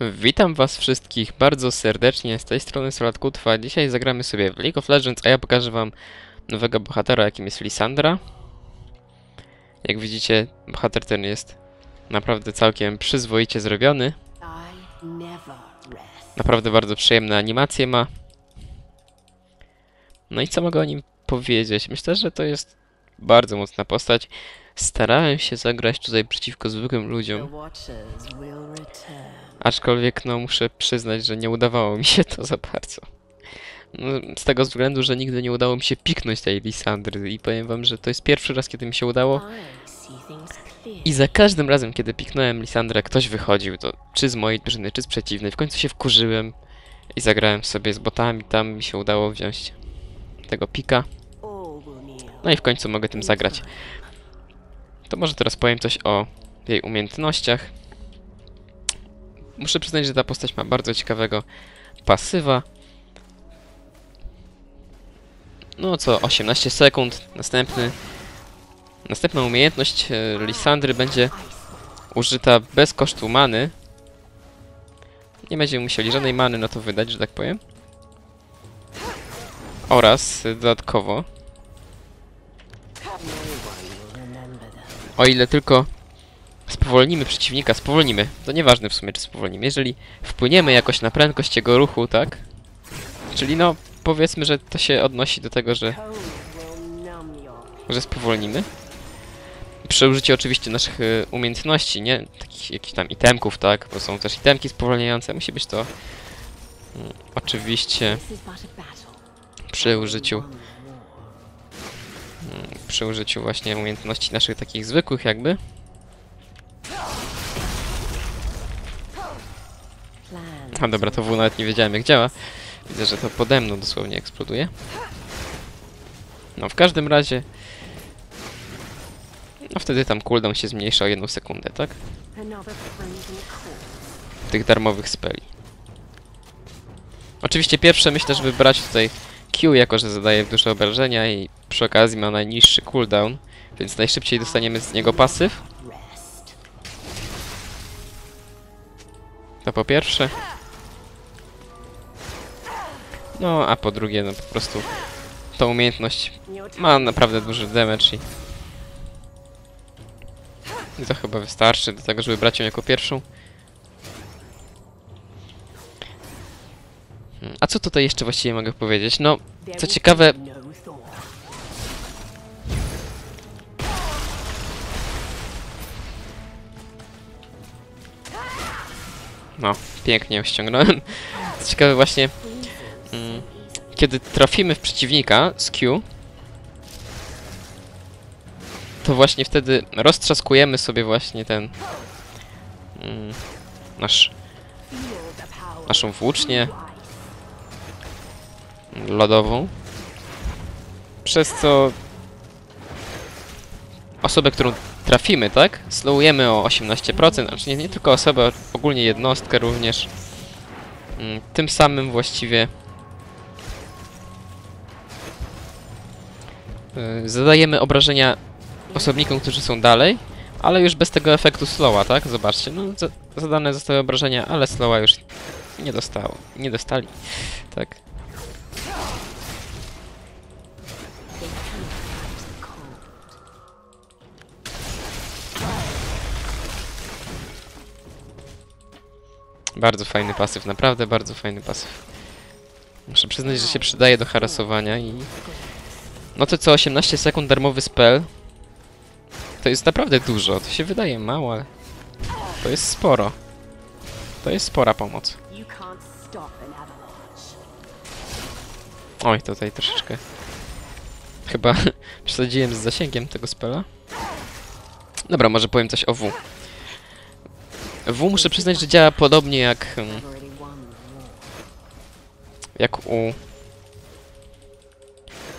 Witam was wszystkich bardzo serdecznie, z tej strony Solat Kutwa. Dzisiaj zagramy sobie w League of Legends, a ja pokażę wam nowego bohatera, jakim jest Lisandra. Jak widzicie, bohater ten jest naprawdę całkiem przyzwoicie zrobiony. Naprawdę bardzo przyjemne animacje ma. No i co mogę o nim powiedzieć? Myślę, że to jest bardzo mocna postać. Starałem się zagrać tutaj przeciwko zwykłym ludziom. Aczkolwiek, no, muszę przyznać, że nie udawało mi się to za bardzo. No, z tego względu, że nigdy nie udało mi się piknąć tej Lisandry i powiem wam, że to jest pierwszy raz, kiedy mi się udało. I za każdym razem, kiedy piknąłem Lisandrę, ktoś wychodził, to czy z mojej drużyny, czy z przeciwnej. W końcu się wkurzyłem i zagrałem sobie z botami, tam mi się udało wziąć tego pika. No i w końcu mogę tym zagrać. To może teraz powiem coś o jej umiejętnościach. Muszę przyznać, że ta postać ma bardzo ciekawego pasywa. No co, 18 sekund. Następny. Następna umiejętność e, Lisandry będzie użyta bez kosztu many. Nie będziemy musieli żadnej many na to wydać, że tak powiem. Oraz e, dodatkowo. O ile tylko spowolnimy przeciwnika, spowolnimy. To nieważne w sumie, czy spowolnimy. Jeżeli wpłyniemy jakoś na prędkość jego ruchu, tak? Czyli no, powiedzmy, że to się odnosi do tego, że, że spowolnimy. Przy użyciu oczywiście naszych y, umiejętności, nie? Takich jakichś tam itemków, tak? Bo są też itemki spowalniające. Musi być to mm, oczywiście przy użyciu war. przy użyciu właśnie umiejętności naszych takich zwykłych jakby. A dobra, to W nawet nie wiedziałem jak działa. Widzę, że to pode mną dosłownie eksploduje. No w każdym razie... No wtedy tam cooldown się zmniejsza o jedną sekundę, tak? Tych darmowych speli. Oczywiście pierwsze myślę, żeby brać tutaj Q, jako że zadaje duże obrażenia i przy okazji ma najniższy cooldown, więc najszybciej dostaniemy z niego pasyw. To po pierwsze. No, a po drugie, no po prostu ta umiejętność ma naprawdę duży damage i... I to chyba wystarczy do tego, żeby brać ją jako pierwszą. Hmm, A co tutaj jeszcze właściwie mogę powiedzieć? No, co ciekawe, no, pięknie ściągnąłem. Co ciekawe właśnie, mm, kiedy trafimy w przeciwnika z Q, to właśnie wtedy roztrzaskujemy sobie właśnie ten mm, nasz, naszą włócznię lodową, przez co osobę, którą trafimy, tak? Slowujemy o 18%, znaczy nie, nie tylko osobę, ogólnie jednostkę również. Mm, Tym samym właściwie y, zadajemy obrażenia osobnikom, którzy są dalej, ale już bez tego efektu slowa, tak? Zobaczcie, no za- zadane zostały obrażenia, ale slowa już nie dostało, nie dostali, tak? Bardzo fajny pasyw, naprawdę bardzo fajny pasyw. Muszę przyznać, że się przydaje do harasowania i... No to co, 18 sekund darmowy spell? To jest naprawdę dużo, to się wydaje mało, ale... To jest sporo. To jest spora pomoc. Oj, tutaj troszeczkę... Chyba przesadziłem z zasięgiem tego spela. Dobra, może powiem coś o W. W muszę przyznać, że działa podobnie jak... mm, war. jak u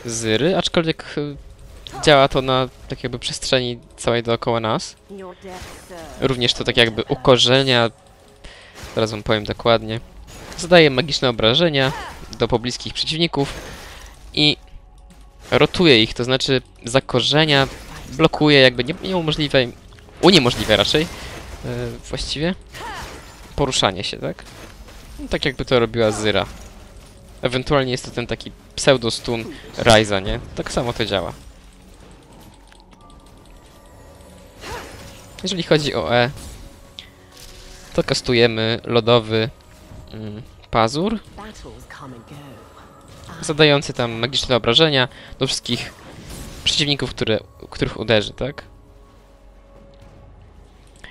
Zyry, aczkolwiek y, działa to na tak jakby przestrzeni całej dookoła nas. Również to tak jakby ukorzenia, teraz wam powiem dokładnie, zadaje magiczne obrażenia do pobliskich przeciwników i rotuje ich, to znaczy zakorzenia, blokuje, jakby nie, nie umożliwia, im- uniemożliwia raczej właściwie poruszanie się, tak? No, tak jakby to robiła Zyra. Ewentualnie jest to ten taki pseudo-stun Ryza, nie? Tak samo to działa. Jeżeli chodzi o E, to kastujemy lodowy mm, pazur, zadający tam magiczne obrażenia do wszystkich przeciwników, które, których uderzy, tak?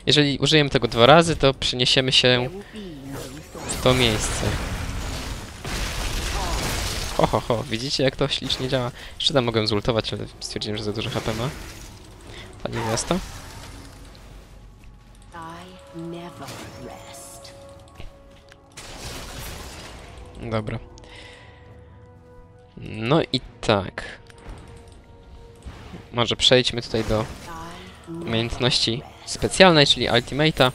Jeżeli użyjemy tego dwa razy, to przeniesiemy się w to miejsce. Ho, ho, ho, widzicie jak to ślicznie działa? Jeszcze tam mogę zultować, ale stwierdziłem, że za dużo HP ma. Pani miasta. Dobra. No i tak. Może przejdźmy tutaj do umiejętności specjalnej, czyli Ultimate'a.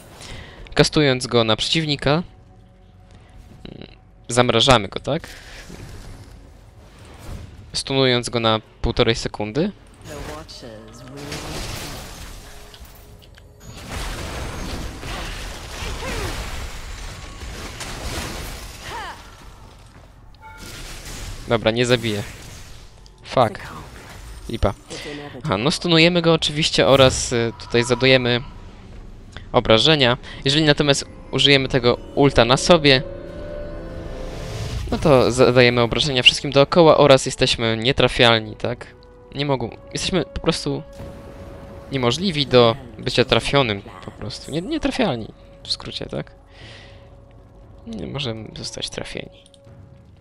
Kastując go na przeciwnika, mm, zamrażamy go, tak? Stunując go na półtorej sekundy. Dobra, nie zabiję. Fuck, lipa. Aha, no stunujemy go oczywiście oraz y, tutaj zadajemy obrażenia. Jeżeli natomiast użyjemy tego ulta na sobie, no to zadajemy obrażenia wszystkim dookoła oraz jesteśmy nietrafialni, tak? Nie mogą... Jesteśmy po prostu niemożliwi do bycia trafionym po prostu. Nie, nietrafialni, w skrócie, tak? Nie możemy zostać trafieni.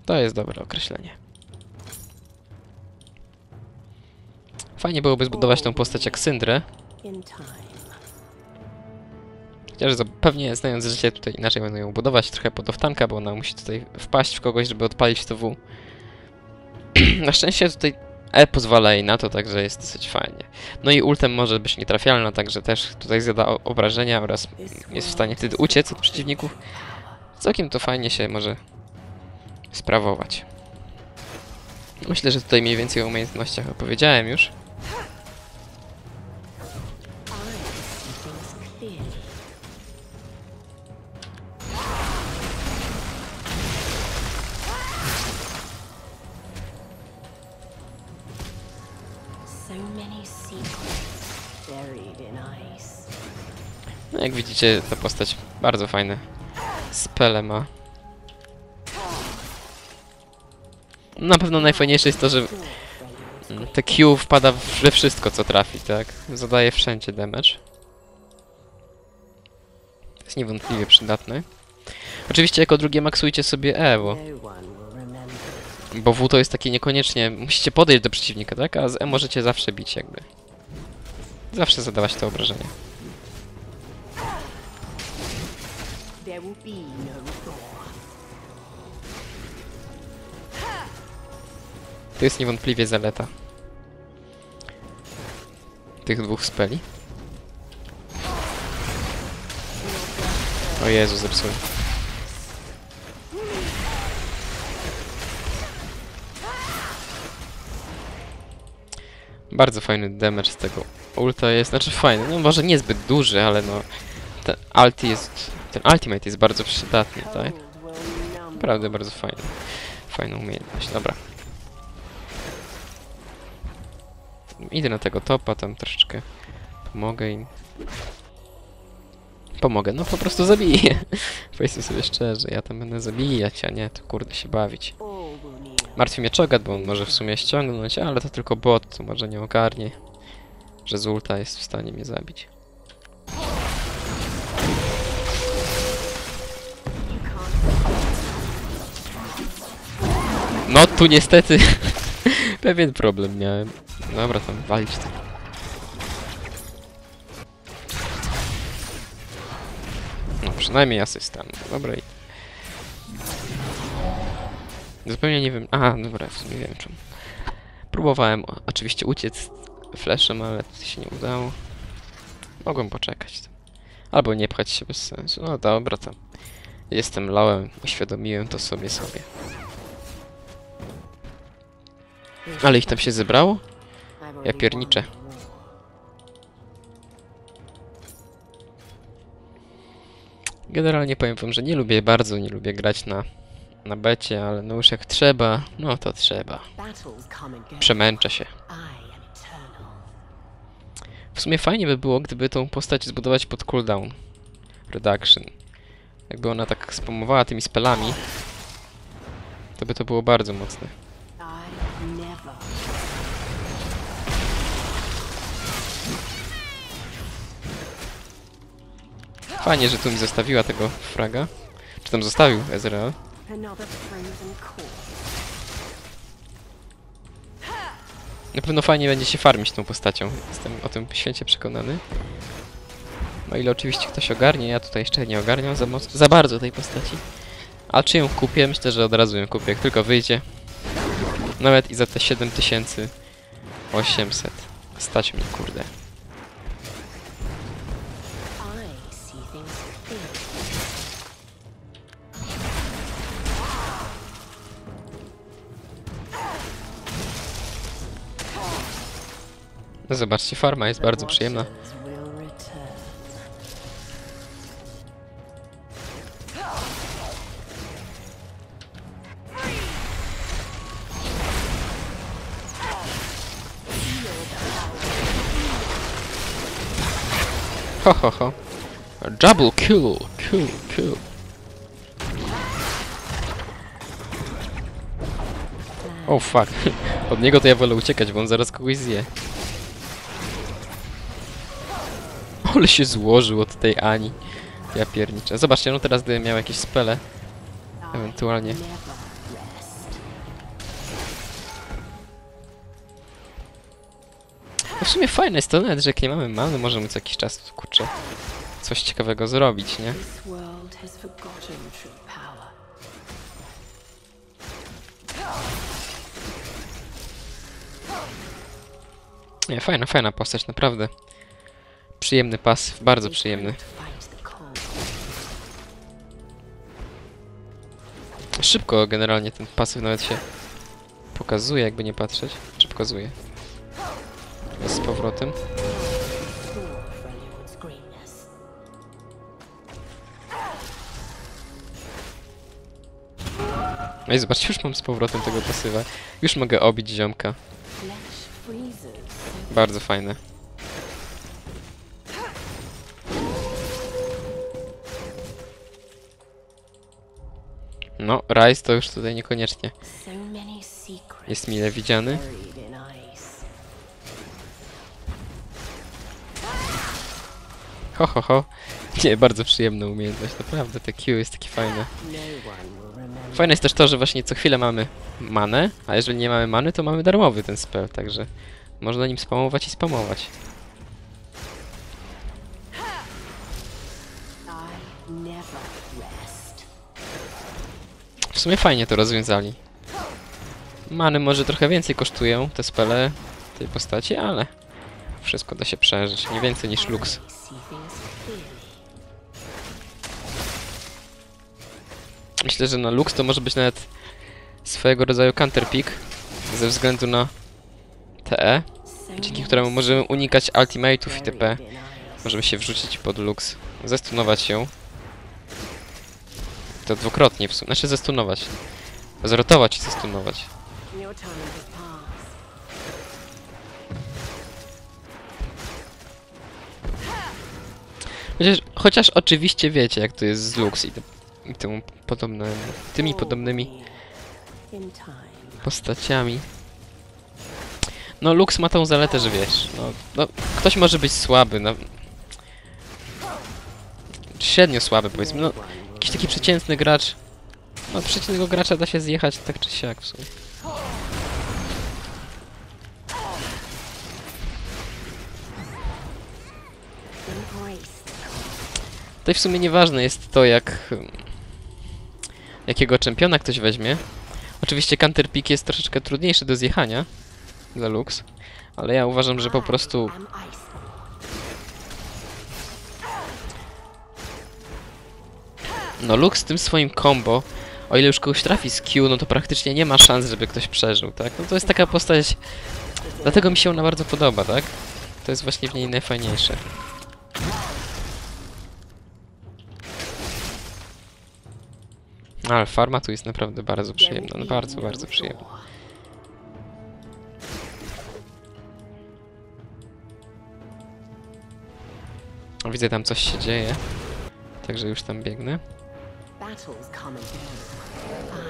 To jest dobre określenie. Fajnie byłoby zbudować tą postać jak Syndrę, chociaż pewnie znając życie tutaj inaczej będą ją budować, trochę pod oftanka, bo ona musi tutaj wpaść w kogoś, żeby odpalić to W. na szczęście tutaj E pozwala jej na to, także jest dosyć fajnie. No i ultem może być nietrafialna, także też tutaj zada obrażenia oraz jest w stanie wtedy uciec od przeciwników. Całkiem to fajnie się może sprawować. Myślę, że tutaj mniej więcej o umiejętnościach opowiedziałem już. No jak widzicie, ta postać bardzo fajne spele ma. Na pewno najfajniejsze jest to, że te Q wpada we wszystko, co trafi, tak? Zadaje wszędzie damage. Jest niewątpliwie przydatne. Oczywiście jako drugie maksujcie sobie E, bo, No one will remember. Bo W to jest takie niekoniecznie... Musicie podejść do przeciwnika, tak? A z E możecie zawsze bić jakby. Zawsze zadawać te obrażenia. No. To jest niewątpliwie zaleta tych dwóch speli. O Jezu, zepsułem. Bardzo fajny damage z tego ulta jest, znaczy fajny, no może niezbyt duży, ale no ten ulti jest, ten ultimate jest bardzo przydatny, tak? Naprawdę bardzo fajny. Fajna umiejętność, dobra. Idę na tego topa, tam troszeczkę pomogę im. Pomogę, no po prostu zabiję. Powiedzmy sobie szczerze, ja tam będę zabijać, a nie to kurde się bawić. Martwi mnie Chogat, bo on może w sumie ściągnąć, ale to tylko bot, to może nie ogarnie, że z ulta jest w stanie mnie zabić. No tu niestety pewien problem miałem. Dobra, tam walić to. No przynajmniej asysta. Dobra i... Zupełnie nie wiem... Aha, dobra, w sumie wiem czemu. Próbowałem oczywiście uciec flashem, ale to się nie udało. Mogłem poczekać. Albo nie pchać się bez sensu. No dobra, to... Jestem lałem, uświadomiłem to sobie sobie. Ale ich tam się zebrało? Ja pierniczę. Generalnie powiem wam, że nie lubię, bardzo nie lubię grać na, na becie, ale no już jak trzeba, no to trzeba. Przemęczę się. W sumie fajnie by było, gdyby tą postać zbudować pod cooldown reduction. Jakby ona tak spamowała tymi spelami, to by to było bardzo mocne. Fajnie, że tu mi zostawiła tego fraga. Czy tam zostawił Ezreal? Na pewno fajnie będzie się farmić tą postacią. Jestem o tym święcie przekonany. O ile oczywiście ktoś ogarnie, ja tutaj jeszcze nie ogarniam za, za bardzo tej postaci. A czy ją kupię? Myślę, że od razu ją kupię, jak tylko wyjdzie. Nawet i za te 7800. Stać mnie, kurde. No zobaczcie, farma jest bardzo przyjemna. Ho, ho, ho. Double kill, kill, kill. Oh, fuck. Od niego to ja wolę uciekać, bo on zaraz kogoś zje. Ale się złożył od tej Ani. Ja pierniczę. Zobaczcie, no teraz gdybym miał jakieś spele, ewentualnie. No w sumie fajne jest to nawet, że jak nie mamy many, możemy co jakiś czas, kurczę, coś ciekawego zrobić, nie? Nie, fajna, fajna postać, naprawdę. Przyjemny pasyw, bardzo przyjemny. Szybko generalnie ten pasyw nawet się pokazuje, jakby nie patrzeć. Czy pokazuje? Z powrotem. No i zobaczcie, już mam z powrotem tego pasywa. Już mogę obić ziomka. Bardzo fajne. No, Rise to już tutaj niekoniecznie jest mile widziany. Ho, ho, ho. Nie, bardzo przyjemna umiejętność, naprawdę. Te Q jest takie fajne. Fajne jest też to, że właśnie co chwilę mamy manę, a jeżeli nie mamy many, to mamy darmowy ten spell, także można nim spamować i spamować. I never rest. Sumie fajnie to rozwiązali. Many może trochę więcej kosztują te spele tej postaci, ale wszystko da się przeżyć. Nie więcej niż clearly. Myślę, że na Lux to może być nawet swojego rodzaju counterpick ze względu na TE, dzięki któremu możemy unikać ultimate'ów itp. Możemy się wrzucić pod Lux, zestunować ją. To dwukrotnie w sumie, znaczy zestunować. Zrotować i zestunować. Chociaż, chociaż oczywiście wiecie, jak to jest z Lux i, te, i tym podobne, tymi podobnymi postaciami. No Lux ma tą zaletę, że wiesz, no, no ktoś może być słaby, no. Średnio słaby powiedzmy, no jakiś taki przeciętny gracz. No przeciętnego gracza da się zjechać tak czy siak w sumie. Tutaj w sumie nieważne jest to, jak... Jakiego czempiona ktoś weźmie. Oczywiście Counter Pick jest troszeczkę trudniejszy do zjechania dla Lux, ale ja uważam, że po prostu no Lux z tym swoim combo, o ile już kogoś trafi z Q, no to praktycznie nie ma szans, żeby ktoś przeżył, tak? No to jest taka postać, dlatego mi się ona bardzo podoba, tak? To jest właśnie w niej najfajniejsze. Ale farma tu jest naprawdę bardzo przyjemna, no bardzo, bardzo przyjemna. Widzę tam coś się dzieje, także już tam biegnę. Battles come and go.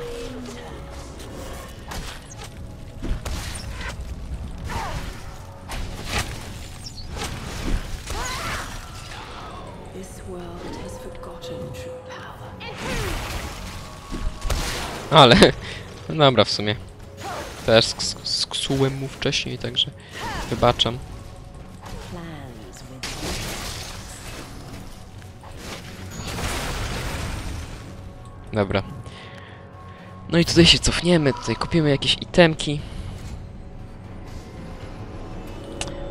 I power. Ale, dobra w sumie. Też sk- sksułem mu wcześniej, także wybaczam. Dobra. No i tutaj się cofniemy, tutaj kupimy jakieś itemki.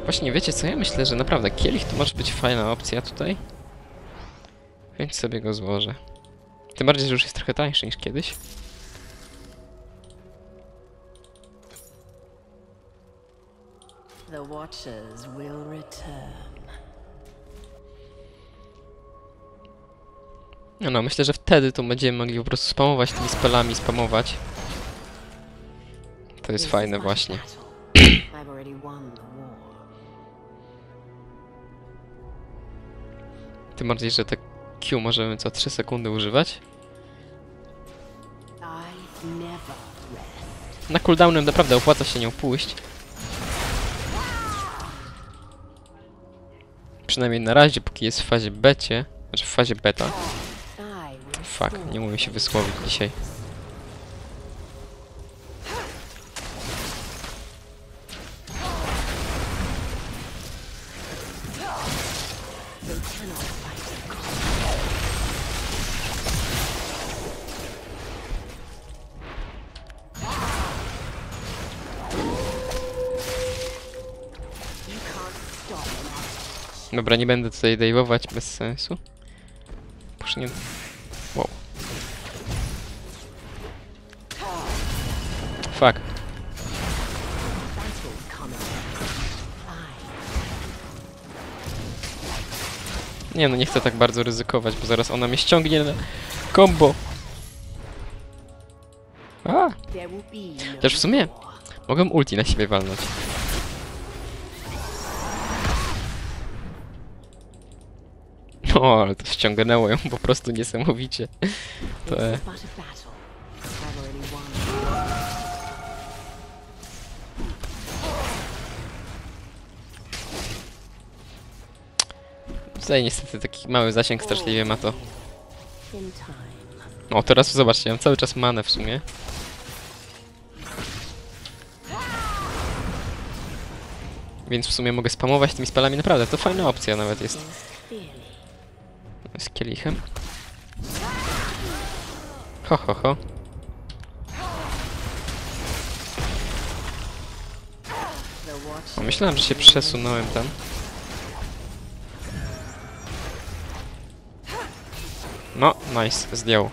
Właśnie, wiecie co, ja myślę, że naprawdę kielich to może być fajna opcja tutaj. Więc sobie go złożę. Tym bardziej, że już jest trochę tańszy niż kiedyś. The Watchers will return. No, no, myślę, że wtedy to będziemy mogli po prostu spamować tymi spelami, spamować. To jest fajne właśnie. Tym bardziej, że te Q możemy co 3 sekundy używać. Na cooldownem naprawdę opłaca się nią pójść. Przynajmniej na razie, póki jest w fazie becie. Znaczy w fazie beta. Fuck, nie umiem się wysłowić dzisiaj. Dobra, nie będę tutaj dejwować bez sensu. Pusz Fuck. Nie no, nie chcę tak bardzo ryzykować, bo zaraz ona mnie ściągnie na combo. A, Też w sumie- mogę ulti na siebie walnąć. O, ale to ściągnęło ją po prostu niesamowicie. To tutaj niestety taki mały zasięg straszliwie ma to. O, teraz zobaczcie, mam cały czas manę w sumie. Więc w sumie mogę spamować tymi spelami, naprawdę, to fajna opcja nawet jest. Z kielichem. Ho, ho, ho. O, myślałem, że się przesunąłem tam. No, nice, zdjął.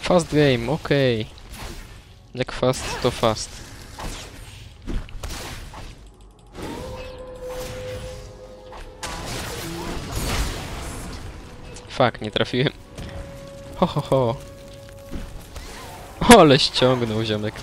Fast game, okej. Jak fast, to fast. Fuck, nie trafiłem. Ho, ho, ho. Ale ściągnął ziomek.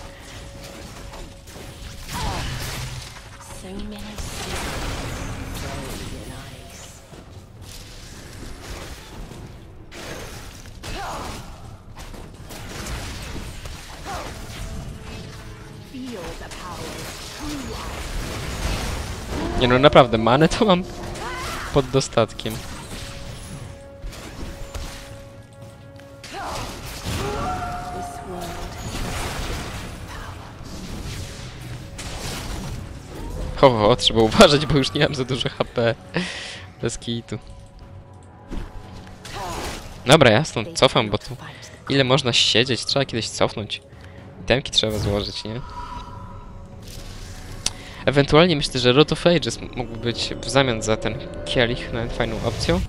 Nie no, naprawdę, manę to mam pod dostatkiem. Ho, ho, trzeba uważać, bo już nie mam za dużo HP. Bez kitu. Dobra, ja stąd cofam, bo tu... Ile można siedzieć? Trzeba kiedyś cofnąć. Itemki trzeba złożyć, nie? Ewentualnie myślę, że Rot of Ages mógłby być w zamian za ten kielich nawet fajną opcją.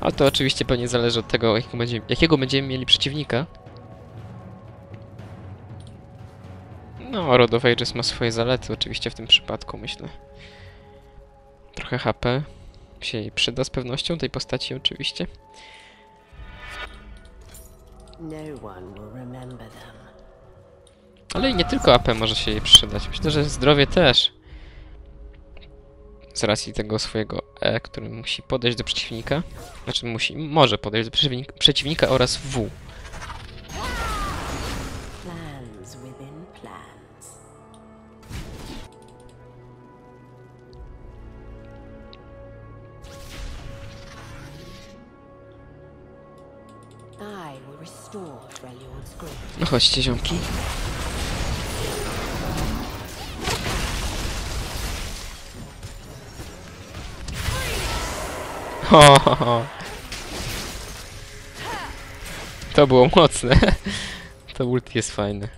Ale to oczywiście pewnie zależy od tego, jakiego, będzie, jakiego będziemy mieli przeciwnika. No, Rod of Ages ma swoje zalety oczywiście w tym przypadku, myślę. Trochę HP się jej przyda z pewnością, tej postaci oczywiście. No one will remember them. Ale nie tylko AP może się jej przydać. Myślę, że zdrowie też. Z racji tego swojego E, który musi podejść do przeciwnika. Znaczy musi, może podejść do przeciwnika, oraz W. No chodźcie ziomki. Ho, ho, ho. To było mocne. To ulti jest fajne.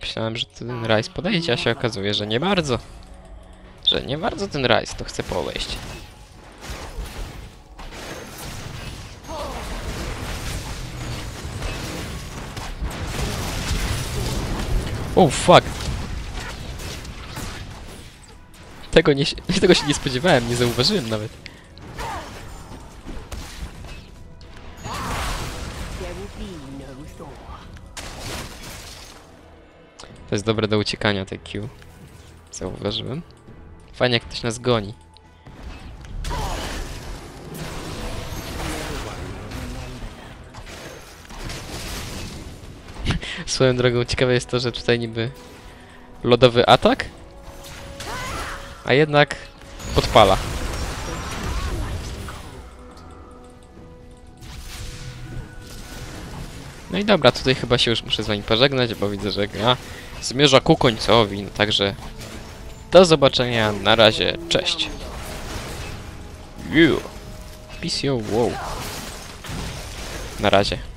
Myślałem, że ten Rice podejdzie, a się okazuje, że nie bardzo. Że nie bardzo ten Rice to chce podejść. Oh fuck. Tego, nie, tego się nie spodziewałem, nie zauważyłem nawet. To jest dobre do uciekania, te Q. Zauważyłem. Fajnie jak ktoś nas goni. Swoją drogą ciekawe jest to, że tutaj niby lodowy atak, a jednak podpala. No i dobra, tutaj chyba się już muszę z wami pożegnać, bo widzę, że gra zmierza ku końcowi, no także do zobaczenia, na razie, cześć. You. Peace yo, wow. Na razie.